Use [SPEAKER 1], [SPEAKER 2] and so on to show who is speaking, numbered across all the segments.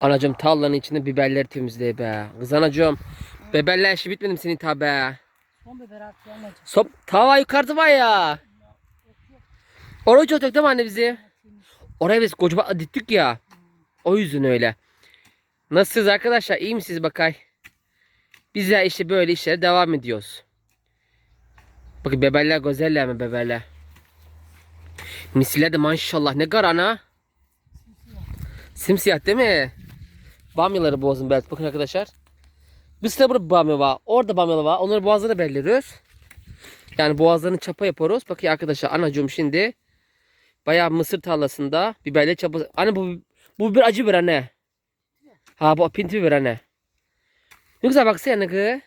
[SPEAKER 1] Anacığım tarlanın içinde biberleri temizle be. Kız anacığım. Biberler işi bitmedi mi senin tabi?
[SPEAKER 2] Son biber at gelmedi.
[SPEAKER 1] Sop tava yukarıda var ya. Oraya çok değil mi anne bizi? Oraya biz kocaman dittik ya. O yüzden öyle. Nasılsınız arkadaşlar? İyi misiniz bakay? Biz de işte böyle işlere devam ediyoruz. Bakın bebeller güzeller mi bebeller? Misiller de maşallah ne gar ana. Simsiyah değil mi? Bamyaları bozdum belki. Bakın arkadaşlar. Biz de burada bamya var. Orada bamyalı var. Onları boğazları belirliyoruz. Yani boğazlarını çapa yapıyoruz. Bakın arkadaşlar anacığım şimdi bayağı mısır tarlasında biberle çapa. Anne bu bu bir acı biber anne. Ha bu pinti biber anne. Ne güzel baksana ne kız.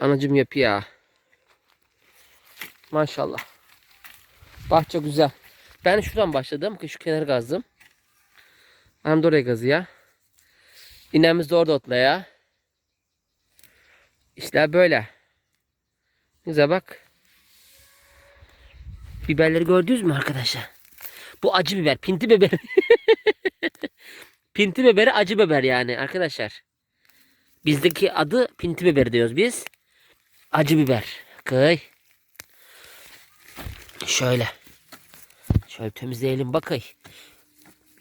[SPEAKER 1] Anacığım yapıyor. Maşallah. Bahçe güzel. Ben şuradan başladım. Şu kenarı kazdım. Oraya kazıyor. İnemiz de orada otlaya. İşler böyle. Güzel bak. Biberleri gördünüz mü arkadaşlar? Bu acı biber. Pinti biber. pinti biberi acı biber yani arkadaşlar. Bizdeki adı pinti biber diyoruz biz. Acı biber. Kıy. Şöyle. Şöyle temizleyelim bakay.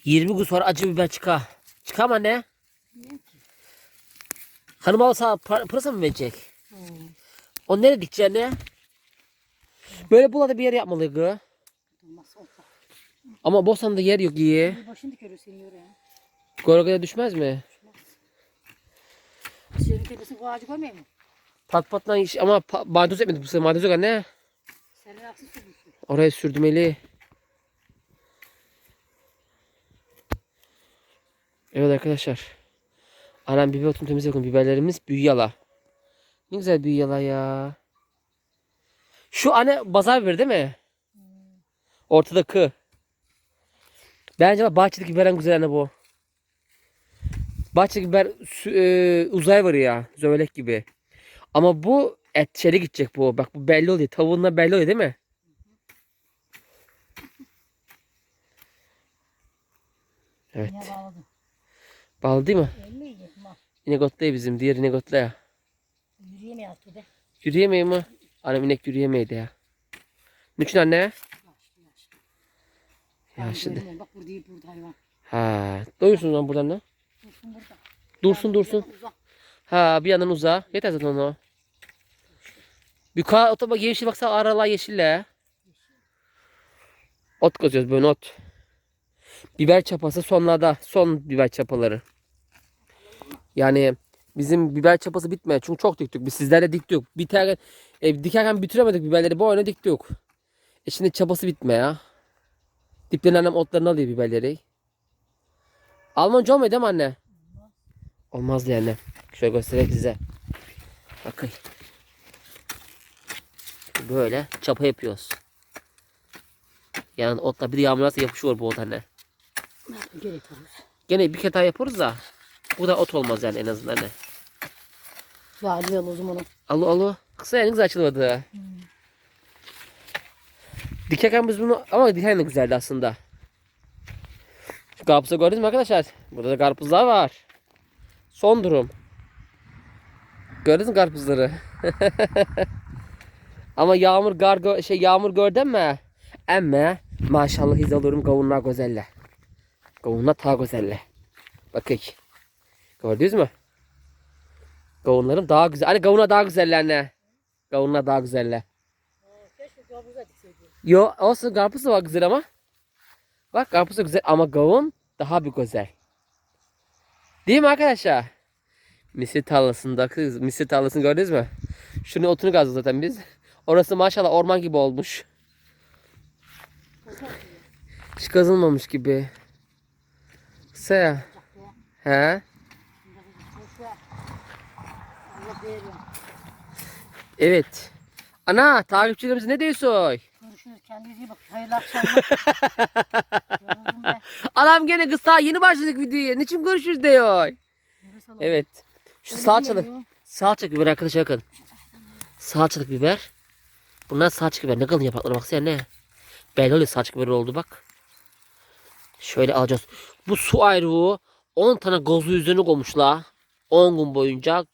[SPEAKER 1] 20 gün sonra acı biber çıkar. Çıkar mı anne? Hanım par- pırasa mı verecek? O nereye dikeceksin ne? Böyle burada bir yer yapmalı gı.
[SPEAKER 2] Olsa.
[SPEAKER 1] Ama Bostan'da yer yok iyi.
[SPEAKER 2] Başını dikeriyor seni oraya.
[SPEAKER 1] Gorgaya düşmez mi?
[SPEAKER 2] Senin tepesini bu ağacı görmüyor musun?
[SPEAKER 1] Pat patla iş ama pa- maydanoz etmedim bu sefer maydanoz yok anne.
[SPEAKER 2] Senin haksız sürmüşsün.
[SPEAKER 1] Oraya sürdümeli. Evet arkadaşlar. Anam biber otunu temiz yapın. Biberlerimiz büyüyala. Ne güzel büyüyala ya. Şu anne bazar biber değil mi? Ortada kı. Bence bak bahçedeki biber en güzel anne bu. Bahçedeki biber e, uzay var ya. Zövelek gibi. Ama bu et çeli gidecek bu. Bak bu belli oluyor. Tavuğundan belli oluyor değil mi? Evet.
[SPEAKER 2] Bağladın?
[SPEAKER 1] Bağlı değil mi?
[SPEAKER 2] Mal.
[SPEAKER 1] İnegotlu bizim. Diğer inegotlu ya.
[SPEAKER 2] Yürüyemiyor artık de.
[SPEAKER 1] Yürüyemeyi mi? Annem inek yürüyemeydi ya. Niçin anne? Ya
[SPEAKER 2] Ay,
[SPEAKER 1] şimdi.
[SPEAKER 2] görmüyorum. Bak burada değil burada hayvan.
[SPEAKER 1] Ha, doyursun lan buradan ne?
[SPEAKER 2] Dursun burada.
[SPEAKER 1] Dursun dursun. Ha bir yandan uza. Yeter zaten onu. Yukarı ota bak yeşil baksana aralar yeşille. Ot kazıyoruz böyle ot. Biber çapası sonlarda. Son biber çapaları. Yani bizim biber çapası bitmiyor. Çünkü çok diktik. Biz sizlerle diktik. Biterken, e, dikerken bitiremedik biberleri. Bu oyuna diktik. E şimdi çapası bitme ya. Diplerin annem otlarını alıyor biberleri. Almanca olmuyor değil mi anne? Olmaz yani. Şöyle göstereyim size. Bakın. Böyle çapa yapıyoruz. Yani otla bir yağmurlarsa yapışıyor bu ot anne.
[SPEAKER 2] Gerek olur.
[SPEAKER 1] Gene bir kere daha yaparız da. Bu da ot olmaz yani en azından anne.
[SPEAKER 2] Ya Ali al o zaman.
[SPEAKER 1] Alo alo. Kısa yani güzel açılmadı. Dikerken biz bunu ama diken de güzeldi aslında. Şu karpuzu gördünüz mü arkadaşlar? Burada da karpuzlar var. Son durum. Gördünüz mü karpuzları? ama yağmur gar şey yağmur gördün mü? Emme maşallah iz alıyorum kavunlar güzeller. Kavunlar ta güzeller. Bakın. Gördünüz mü? Kavunlarım daha güzel. Hani kavunlar daha güzeller ne? Kavunlar daha güzeller. Yo olsun karpuz da var güzel ama. Bak karpuz da güzel ama kavun daha bir güzel. Değil mi arkadaşlar? Misir tarlasında kız misir tarlasını gördünüz mü? Şunu otunu kazdık zaten biz. Orası maşallah orman gibi olmuş. Hiç kazılmamış gibi. Se. He?
[SPEAKER 2] Boş ver. Allah veriyor.
[SPEAKER 1] Evet. Ana takipçilerimiz ne diyorsun?
[SPEAKER 2] Görüşürüz. Kendinize iyi bakın. Hayırlı akşamlar.
[SPEAKER 1] Adam gene daha yeni başladık videoya. Niçin görüşürüz diyor. Evet. Şu
[SPEAKER 2] Öyle
[SPEAKER 1] salçalı.
[SPEAKER 2] geliyor.
[SPEAKER 1] Salçalık biber arkadaşlar bakın. Salçalık biber. Bunlar salçalık biber. Ne kalın yaprakları baksana ne. Belli oluyor salçalık biber oldu bak. Şöyle alacağız. Bu su ayrığı 10 tane gozu yüzünü koymuşlar. 10 gün boyunca.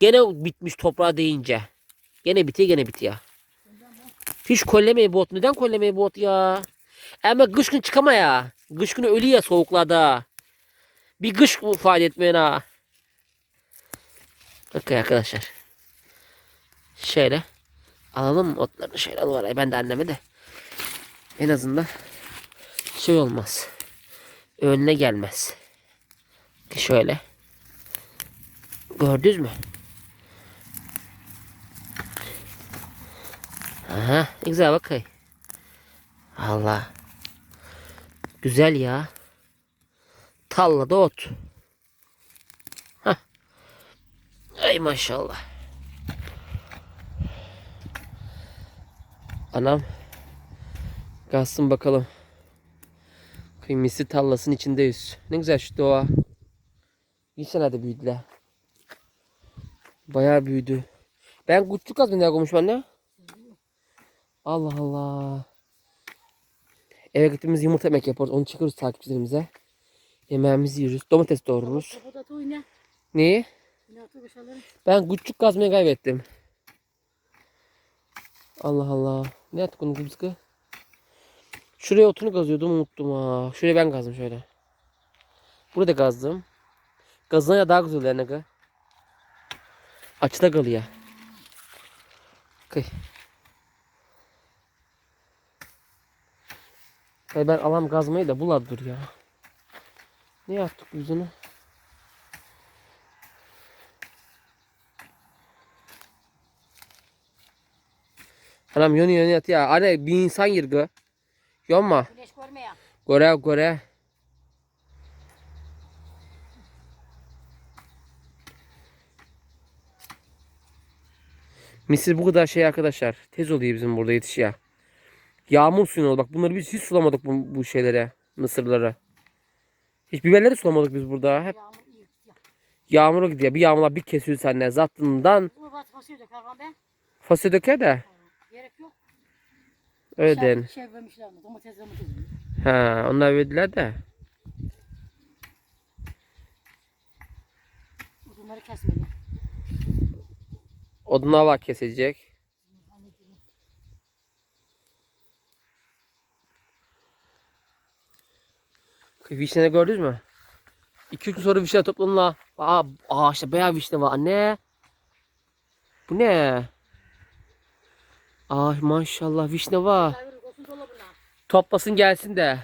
[SPEAKER 1] Gene bitmiş toprağa değince. Gene bitiyor gene bitiyor. Hiç kollemeyi bot. Neden kollemeyi bot ya? Ama kış gün çıkama ya. Kış günü ölü ya soğuklarda. Bir kış ifade etmeyin ha. Bakın arkadaşlar. Şöyle. Alalım otlarını şöyle alıver. Ben de anneme de. En azından şey olmaz. Önüne gelmez. Şöyle. Gördünüz mü? Aha, güzel bakay. Allah. Güzel ya. Tallada ot. Hah. Ay maşallah. Anam. Kalsın bakalım. Kıymisi tallasın içindeyiz. Ne güzel şu doğa. Bir senede büyüdüler. Bayağı büyüdü. Ben küçük az ne koymuş anne? Allah Allah. Eve gittiğimiz yumurta yemek yaparız. Onu çıkarırız takipçilerimize. Yemeğimizi yiyoruz. Domates
[SPEAKER 2] oyna.
[SPEAKER 1] Neyi? Ben küçük kazmayı kaybettim. Allah Allah. Ne yaptık onu kızgı? Şuraya otunu kazıyordum unuttum ha. Şuraya ben kazdım şöyle. Burada kazdım. Kazına ya daha güzel ne kadar. Açıda kalıyor. Kıy. Hey ben alam kazmayı da buladır ya. Ne yaptık yüzünü? Anam yönü yönü yat ya. Anne bir insan yırgı. Yonma.
[SPEAKER 2] Güneş görmeye.
[SPEAKER 1] Göre göre. Misir bu kadar şey arkadaşlar. Tez oluyor bizim burada yetişiyor. Yağmur suyunu oldu. Bak bunları biz hiç sulamadık bu, bu şeylere. Mısırlara. Hiç biberleri sulamadık biz burada. Hep
[SPEAKER 2] Yağmur iyi. Ya.
[SPEAKER 1] yağmura gidiyor. Bir yağmurlar bir kesiyor senden. Zattından
[SPEAKER 2] Bu bat fasulye de karvan be.
[SPEAKER 1] fasulye döker de. Öyle
[SPEAKER 2] Şey-. Şey vermişler mi? Domates domates.
[SPEAKER 1] Ha, onlar verdiler de.
[SPEAKER 2] Bunları kesmeli.
[SPEAKER 1] Odunlar var kesecek. Vişne gördünüz mü? 2-3 gün sonra vişne toplanın la. Aa, ağaçta bayağı vişne var anne. Bu ne? Ay maşallah vişne var. Toplasın gelsin de.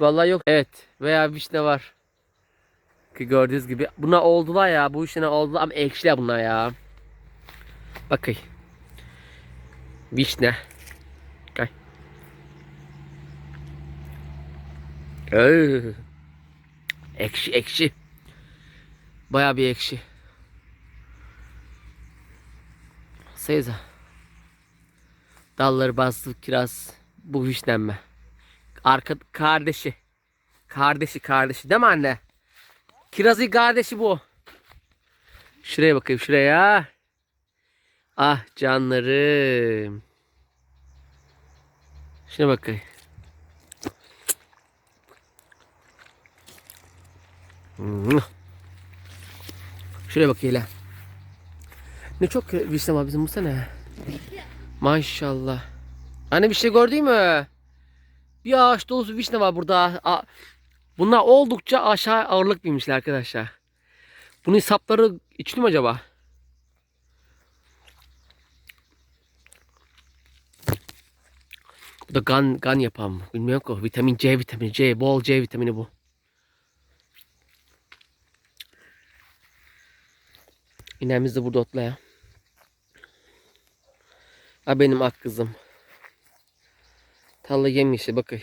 [SPEAKER 1] Vallahi yok. Evet veya vişne var. Ki gördüğünüz gibi. Buna oldular ya. Bu vişne oldular ama ekşiler bunlar ya. Bakın. Vişne. Gel. Ee, Ekşi ekşi. Baya bir ekşi. Seyza. Dalları bastı kiraz. Bu vişnemme. Arka kardeşi. Kardeşi kardeşi değil mi anne? Kirazı kardeşi bu. Şuraya bakayım şuraya. Ah canlarım. Şuna bakayım. Şuraya bakayım hele. Ne çok vişne var bizim bu sene. Maşallah. Anne bir şey gördün mü? Bir ağaç dolusu vişne var burada. Bunlar oldukça aşağı ağırlık binmişler arkadaşlar. Bunun sapları içli mi acaba? Bu da gan, gan yapan mı? Bilmiyorum ki. Vitamin C vitamini. C, bol C vitamini bu. İnemiz de burada otlaya. Ha benim ak kızım. Tarla yemyeşil bakın.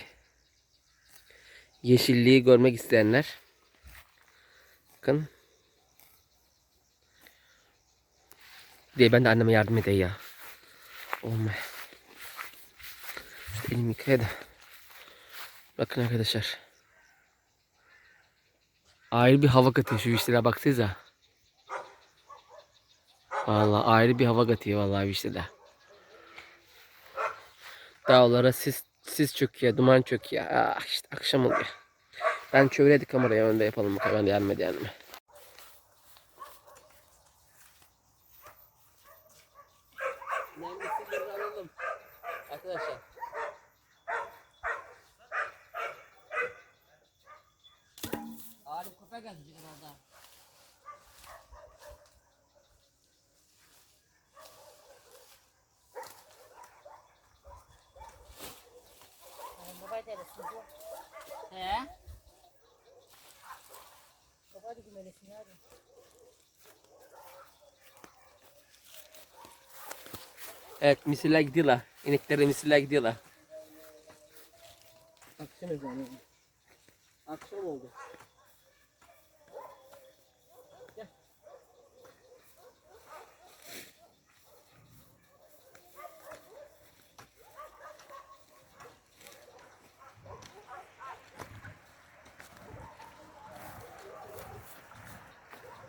[SPEAKER 1] Yeşilliği görmek isteyenler. Bakın. Diye ben de anneme yardım edeyim ya. Olmuyor. İşte elimi yıkaya. Bakın arkadaşlar. Ayrı bir hava katıyor şu işlere baksanıza. Vallahi ayrı bir hava katıyor vallahi işte de. Dağlara sis sis çöküyor, duman çöküyor. Ah işte akşam oluyor. Ben çevireydik kamerayı önde yapalım bakalım. Ben de yardım edeyim. alalım. Arkadaşlar. Arif köpek gelecek herhalde.
[SPEAKER 2] Babayı da elesin.
[SPEAKER 1] He?
[SPEAKER 2] Gümelesin hadi.
[SPEAKER 1] Evet misirler gidiyorlar. İnekleri misirler gidiyorlar. Akşam ezanı. Akşam oldu. Gel.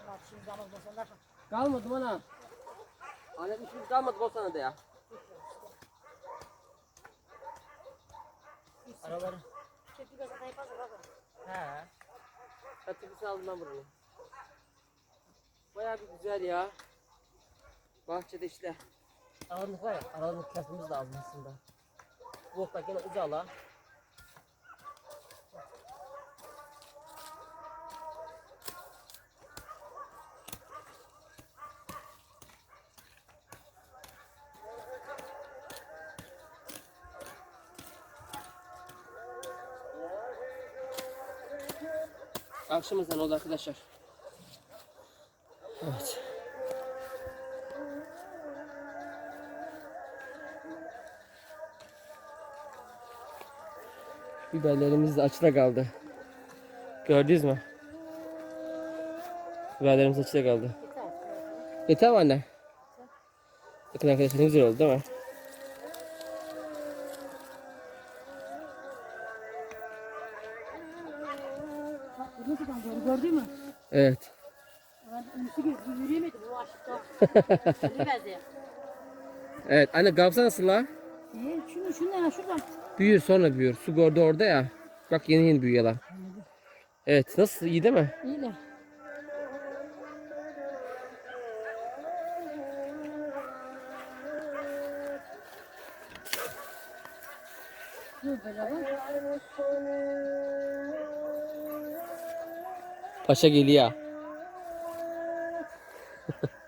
[SPEAKER 2] Bak şimdi zaman bozanlar.
[SPEAKER 1] Kalmadı bana. Alet işimiz kalmadı bu sana da ya. Araları.
[SPEAKER 2] Çekti biraz atayı fazla bak.
[SPEAKER 1] He. Çatıkısı aldım ben buranın. Baya bir güzel ya. Bahçede işte. Aralık var ya, aralık kesmemiz lazım aslında. Bu otlak yine uzala. Ezanı oldu arkadaşlar. Evet. Biberlerimiz de açıda kaldı. Gördünüz mü? Biberlerimiz açıda kaldı.
[SPEAKER 2] Yeter
[SPEAKER 1] mi anne? Bakın arkadaşlar ne güzel oldu değil mi? Evet.
[SPEAKER 2] Ben önüsü gibi yürüyemedim o ya.
[SPEAKER 1] Evet anne gavsa nasıl la?
[SPEAKER 2] Ee, şunu şundan şuradan.
[SPEAKER 1] Büyür sonra büyür. Su gördü orada ya. Bak yeni yeni büyüyorlar. Evet nasıl iyi değil mi?
[SPEAKER 2] İyiler. Dur böyle bak.
[SPEAKER 1] Paşa geliyor.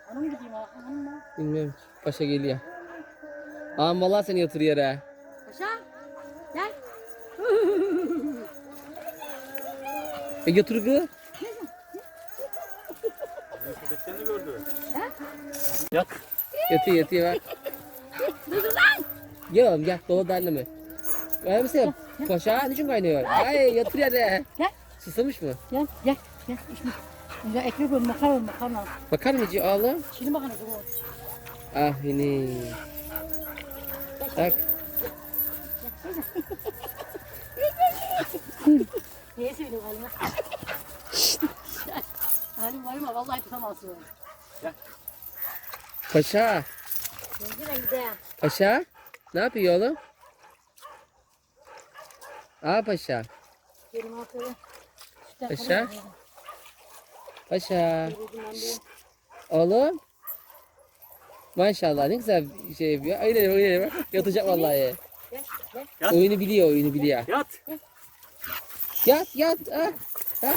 [SPEAKER 2] Hanım gideyim ha. Hanım mı?
[SPEAKER 1] Bilmiyorum ki. Paşa geliyor. Ağam vallahi seni yatır yere.
[SPEAKER 2] Paşa. Gel.
[SPEAKER 1] E götür kız.
[SPEAKER 3] Köpeklerini gördü.
[SPEAKER 1] Yat. Yatıyor yatıyor bak. Gel oğlum gel dolu annemi. Ver misin? Paşa ne için kaynıyor? Ay yatır yere.
[SPEAKER 2] Gel.
[SPEAKER 1] Susamış mı?
[SPEAKER 2] Gel gel. İşte. Güzel ekmek ol makarna makarna.
[SPEAKER 1] Bakar mı oğlum?
[SPEAKER 2] Şimdi makarna bu.
[SPEAKER 1] Ah beni. Bak.
[SPEAKER 2] Neye söylüyorsun halime? Halim var mı? Vallahi tutamazsın.
[SPEAKER 1] Paşa. Paşa. Ne yapıyor oğlum? Aa paşa. Paşa. Paşa. Oğlum. Maşallah ne güzel şey yapıyor. Aynen bak. Yatacak vallahi.
[SPEAKER 2] Gel gel.
[SPEAKER 3] Yat.
[SPEAKER 1] Oyunu biliyor oyunu biliyor.
[SPEAKER 3] Yat.
[SPEAKER 1] Yat yat. Ha. Ha.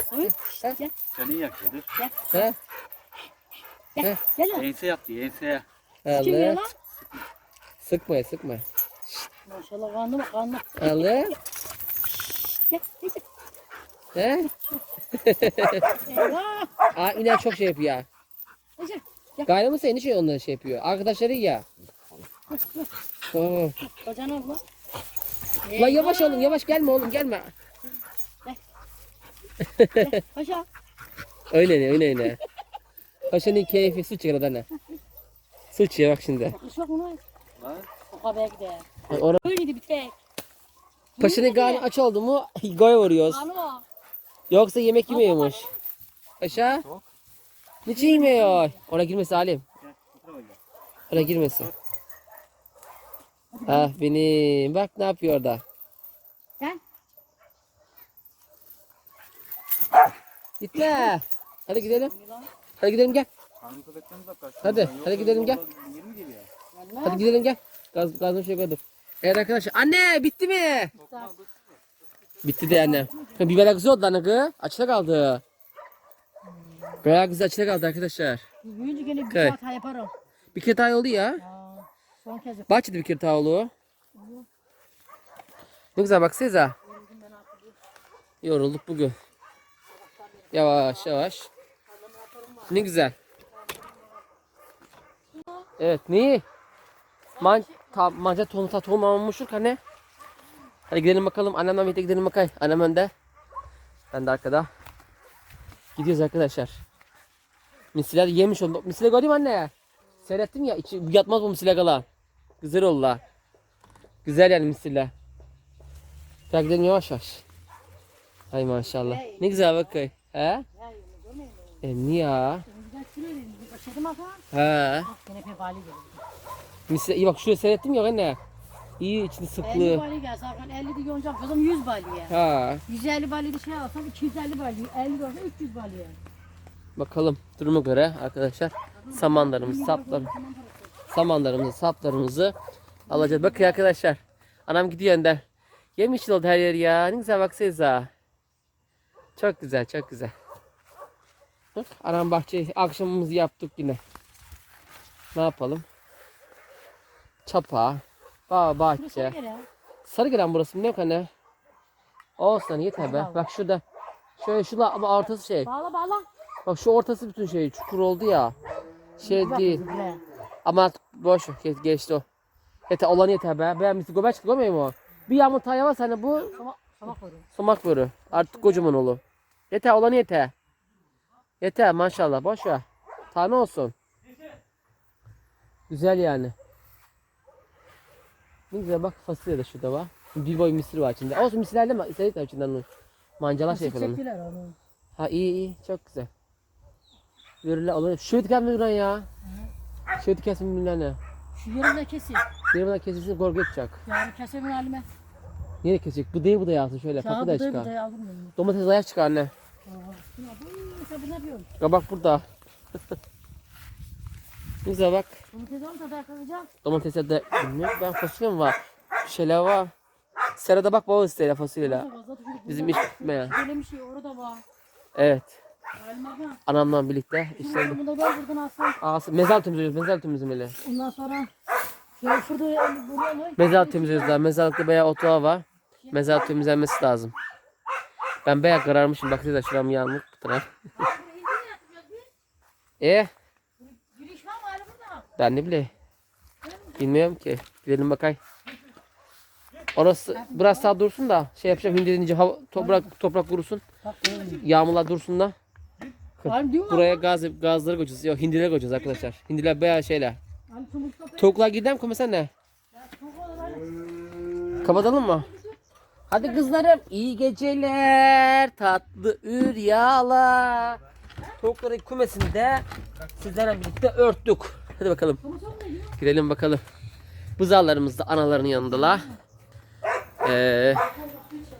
[SPEAKER 3] Seni yakıyordu.
[SPEAKER 1] Ha.
[SPEAKER 2] Gel gel.
[SPEAKER 3] Ense yaptı enseye.
[SPEAKER 2] Kim ya
[SPEAKER 1] Allah. Sıkma sıkma.
[SPEAKER 2] Maşallah kanlı bak kanlı.
[SPEAKER 1] Allah.
[SPEAKER 2] Gel gel.
[SPEAKER 1] He? Aa inen çok şey yapıyor.
[SPEAKER 2] Gel.
[SPEAKER 1] Gayrı mı seni şey onları şey yapıyor. Arkadaşları ya. Tamam.
[SPEAKER 2] Kocan abla.
[SPEAKER 1] La yavaş olun yavaş gelme oğlum gelme.
[SPEAKER 2] Gel. Paşa.
[SPEAKER 1] Öyle ne öyle ne. Paşanın keyfi su çıkar adana. Su çıkıyor bak şimdi.
[SPEAKER 2] Yok mu lan?
[SPEAKER 3] Lan.
[SPEAKER 2] O kadar gider.
[SPEAKER 1] Ona,
[SPEAKER 2] Öyleydi bir tek.
[SPEAKER 1] paşanın karnı aç oldu mu goya vuruyoruz.
[SPEAKER 2] Var.
[SPEAKER 1] Yoksa yemek yemiyormuş.
[SPEAKER 3] Aşağı.
[SPEAKER 1] Niçin yemiyor? Ona girmesi Halim. Ona girmesi. Ah benim. Bak ne yapıyor orada. Gel. Gitme. Hadi gidelim. Hadi gidelim gel. Hadi, hadi gidelim gel. Hadi gidelim gel. Gaz, gazını şöyle dur. Evet arkadaşlar. Anne bitti mi? Bitti de anne. Biber güzel oldu anne kız. Açıda kaldı. Bayağı güzel açıda kaldı arkadaşlar.
[SPEAKER 2] Büyüyünce gene bir
[SPEAKER 1] Okay.
[SPEAKER 2] hata yaparım.
[SPEAKER 1] Bir kere daha oldu ya.
[SPEAKER 2] Aa, son kez yap-
[SPEAKER 1] Bahçede bir kere daha oldu. Ne güzel baksanıza. Yorulduk bugün. Yavaş yavaş. Ne güzel. Evet neyi? Man ta manca tohum ta tohum almıştık anne. Hadi gidelim bakalım. Annemle birlikte gidelim bakalım. Annem önde. Ben de arkada. Gidiyoruz arkadaşlar. Misiler yemiş oldu. Misile gördün mü anne? Seyrettin ya. içi yatmaz bu misile kalan. Güzel oldu la. Güzel yani misiller. Gel gidelim yavaş yavaş. Ay maşallah. Ne güzel bak kay. He?
[SPEAKER 2] Ya?
[SPEAKER 1] Emni ya. He. Misile iyi bak şuraya seyrettim ya anne. İyi içinde
[SPEAKER 2] 50
[SPEAKER 1] sıklığı.
[SPEAKER 2] bali gelse Hakan 50 de yonca kızım 100 baliye.
[SPEAKER 1] Ha.
[SPEAKER 2] 150 bali bir şey alsam 250 bali, 50 de olsa 300 baliye.
[SPEAKER 1] Bakalım duruma göre arkadaşlar samanlarımızı, saplar, samanlarımızı, saplarımızı alacağız. Bakın arkadaşlar. Anam gidiyor önden. Yemiş oldu her yer ya. Ne güzel baksanıza. Çok güzel, çok güzel. Bak, anam bahçeyi akşamımızı yaptık yine. Ne yapalım? Çapa,
[SPEAKER 2] Şurası
[SPEAKER 1] bahçe.
[SPEAKER 2] gene.
[SPEAKER 1] Sarı gelen burası ne yok anne? Olsun yeter be. Bak şurada. Şöyle şurada ama ortası şey.
[SPEAKER 2] Bağla bağla.
[SPEAKER 1] Bak şu ortası bütün şey çukur oldu ya. Şey değil. Ama boş ver, geç, geçti o. Yeter olan yeter be. Beğenmişsin göbeği çıktı görmüyor musun? Bir yağmur tağı yağmaz hani bu
[SPEAKER 2] sama koyuyorum.
[SPEAKER 1] somak börü. Artık kocaman olur. Yeter olan yeter. Yeter maşallah boş ver. Tane olsun. Güzel yani. Ne güzel bak fasulye de şurada var. Bir boy mısır var içinde. Olsun mısırlar deme. İstedik de içinden onu. Mancalar şey falan.
[SPEAKER 2] Çektiler onu.
[SPEAKER 1] Ha iyi iyi çok güzel. Verirler olur. Şöyle diken mi duran ya? Şöyle dikensin mi ne?
[SPEAKER 2] Şu yerinde kesin.
[SPEAKER 1] Yarımdan kesilsin korku yapacak.
[SPEAKER 2] Yani kesemin halime.
[SPEAKER 1] Nereye kesecek? Bu değil bu da yağsın şöyle.
[SPEAKER 2] Bu
[SPEAKER 1] da çıkar. Domates ayak çıkar anne.
[SPEAKER 2] Aa, şuna bak. Sen bu ne yapıyorsun?
[SPEAKER 1] Kabak burada. Güzel bak.
[SPEAKER 2] Olmasa da kalacak.
[SPEAKER 1] Domatese de bilmiyorum. Ben fasulye mi var? Şeyler var. Serada bak baba isteyle fasulyeyle. Bizim iş
[SPEAKER 2] var.
[SPEAKER 1] bitmeye.
[SPEAKER 2] Böyle bir şey orada var.
[SPEAKER 1] Evet.
[SPEAKER 2] Bak.
[SPEAKER 1] Anamla birlikte işte.
[SPEAKER 2] bunu da ver buradan alsın.
[SPEAKER 1] Ağası, mezar temizliyoruz. Mezar temizlemeli.
[SPEAKER 2] Ondan sonra ya şurada buraya?
[SPEAKER 1] Mezar temizliyoruz daha. Mezarlıkta bayağı otlağı var. Mezar temizlenmesi lazım. Ben bayağı kararmışım. Baksanıza şuram yanmış bu taraf. E
[SPEAKER 2] Giriş var mı hala
[SPEAKER 1] ben ne bileyim. Bilmiyorum ki. Gidelim bakay. Orası biraz sağ dursun da şey yapacağım hindi denince hava, toprak toprak kurusun. Yağmurlar dursun da. Buraya gaz gazları koyacağız. Yok hindiler koyacağız arkadaşlar. Hindiler bayağı şeyler. Gider mi sen ne? Kapatalım mı? Hadi kızlarım iyi geceler. Tatlı üryalar. Tavukların kumesini de sizlerle birlikte örttük. Hadi bakalım. Gidelim bakalım. Buzağlarımız da anaların yanındalar. Ee,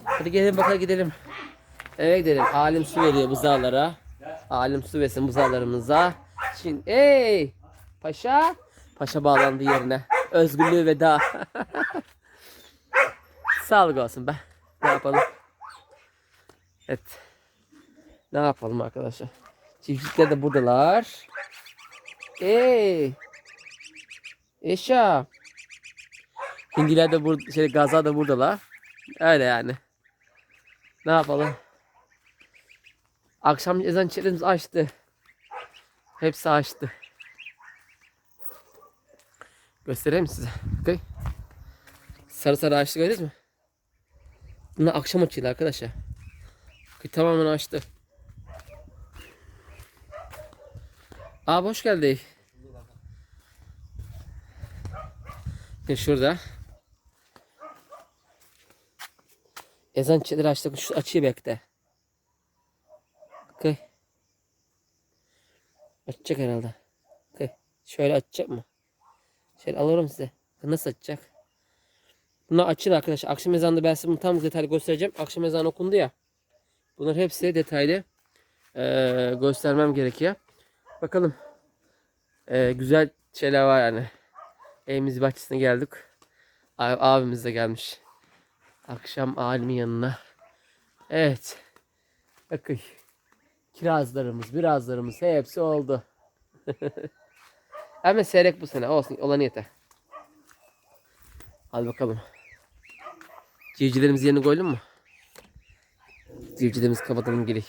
[SPEAKER 1] hadi gelin bakalım gidelim. Eve gidelim. Alim su veriyor buzağlara. Alim su versin buzağlarımıza. Şimdi ey paşa. Paşa bağlandı yerine. Özgürlüğü veda. Sağlık olsun be. Ne yapalım? Evet. Ne yapalım arkadaşlar? Çiftlikler de buradalar. Ey. Eşya. Hindiler de burada, şey Gaza da buradalar. Öyle yani. Ne yapalım? Akşam ezan çiçeklerimiz açtı. Hepsi açtı. Göstereyim size? Okay. Sarı sarı açtı görüyoruz mu? Bunlar akşam açıyorlar arkadaşlar. Tamamen açtı. Abi hoş geldin. Bakın şurada. Ezan çiçekleri açtık. Şu açıyı bekle. Okay. Açacak herhalde. Okay. Şöyle açacak mı? Şöyle alırım size. Nasıl açacak? Bunlar açılır arkadaşlar. Akşam ezanında ben size bunu tam detaylı göstereceğim. Akşam ezanı okundu ya. Bunlar hepsi detaylı eee, göstermem gerekiyor. Bakalım. Eee, güzel şeyler var yani. Evimiz bahçesine geldik. Abimiz de gelmiş. Akşam alimin yanına. Evet. Bakın. Kirazlarımız, birazlarımız hepsi oldu. Hemen seyrek bu sene. Olsun. Olan yeter. Hadi bakalım. Civcivlerimiz yerine koydun mu? Civcivlerimizi kapatalım gerek.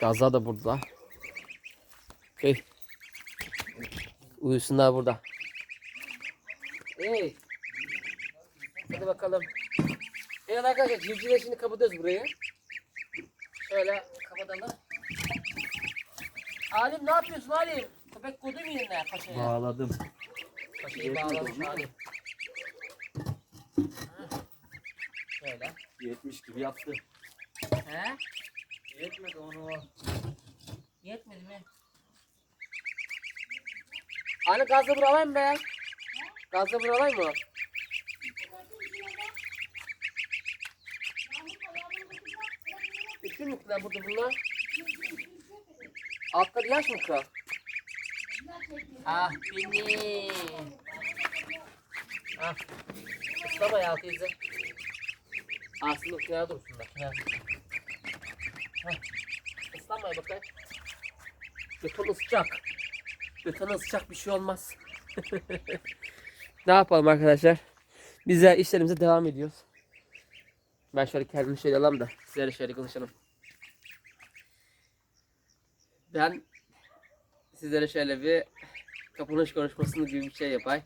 [SPEAKER 1] Gazlar da burada. Hey. Uyusunlar burada. Hey. Hadi bakalım. Evet arkadaşlar civcivleri şimdi kapatıyoruz burayı. Şöyle kapatalım. Alim ne yapıyorsun Alim? Köpek koydu mu yerine paşaya?
[SPEAKER 3] Bağladım.
[SPEAKER 1] Paşayı bağlamış Alim. Hı. Şöyle.
[SPEAKER 3] 70 gibi yaptı.
[SPEAKER 1] He?
[SPEAKER 3] Yetmedi onu.
[SPEAKER 1] Yetmedi mi? Anne gazla buralayım be. Gazla buralayım mı? Mü kılar burada bunlar? Altları yaş mı kılar? Ah beni. Ah. Islama ya teyze. Aslında kenara dursunlar. Kenara. Heh. Islanmaya bakayım. Beton ısıtacak. Beton ısıtacak bir şey olmaz. ne yapalım arkadaşlar? Biz de işlerimize devam ediyoruz. Ben şöyle kendimi şöyle alayım da sizlerle şöyle konuşalım. Ben sizlere şöyle bir kapanış konuşmasını gibi bir şey yapayım.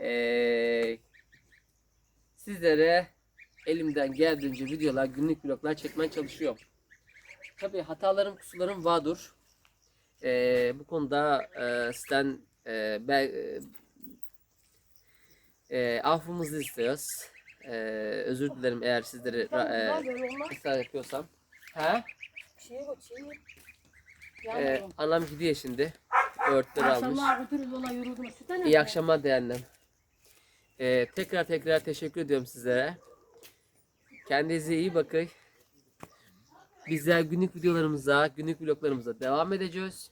[SPEAKER 1] Ee, sizlere elimden geldiğince videolar, günlük vloglar çekmeye çalışıyorum. Tabii hatalarım, kusurlarım vardır. Ee, bu konuda e, sizden e, ben, e, e, affımızı istiyoruz. E, özür dilerim eğer sizleri e, ısrar yapıyorsam. Ha?
[SPEAKER 2] Şey bak şey.
[SPEAKER 1] E,
[SPEAKER 2] Yavrum.
[SPEAKER 1] anam gidiyor şimdi. Örtleri almış. İyi akşamlar değerlim. Ee, tekrar tekrar teşekkür ediyorum sizlere. Kendinize iyi bakın. Bizler günlük videolarımıza, günlük vloglarımıza devam edeceğiz.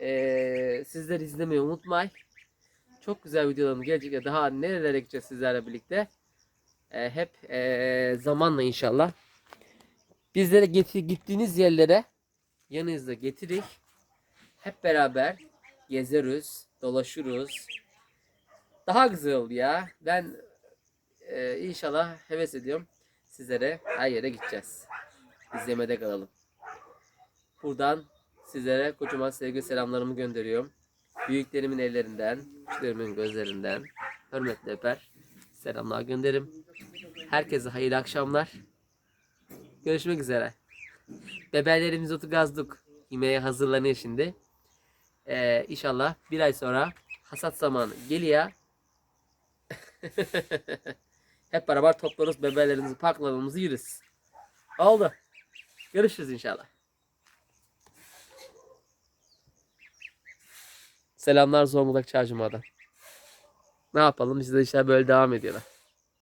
[SPEAKER 1] Ee, sizler izlemeyi unutmayın. Çok güzel videolarımız gelecek daha nerelere gideceğiz sizlerle birlikte. Ee, hep ee, zamanla inşallah. Bizlere getir, gittiğiniz yerlere yanınızda getirin. Hep beraber gezeriz, dolaşırız. Daha güzel oldu ya. Ben e, inşallah heves ediyorum. Sizlere her yere gideceğiz. İzlemede kalalım. Buradan sizlere kocaman sevgi selamlarımı gönderiyorum. Büyüklerimin ellerinden, küçüklerimin gözlerinden hürmetle öper. Selamlar gönderirim. Herkese hayırlı akşamlar. Görüşmek üzere. Bebelerimiz otu gazdık. Yemeğe hazırlanıyor şimdi. Ee, inşallah bir ay sonra hasat zamanı geliyor. Hep beraber toplarız bebelerimizi, parklarımızı yürürüz. Oldu. Görüşürüz inşallah. Selamlar Zonguldak Çarşıma'dan. Ne yapalım? Bizde işler böyle devam ediyorlar.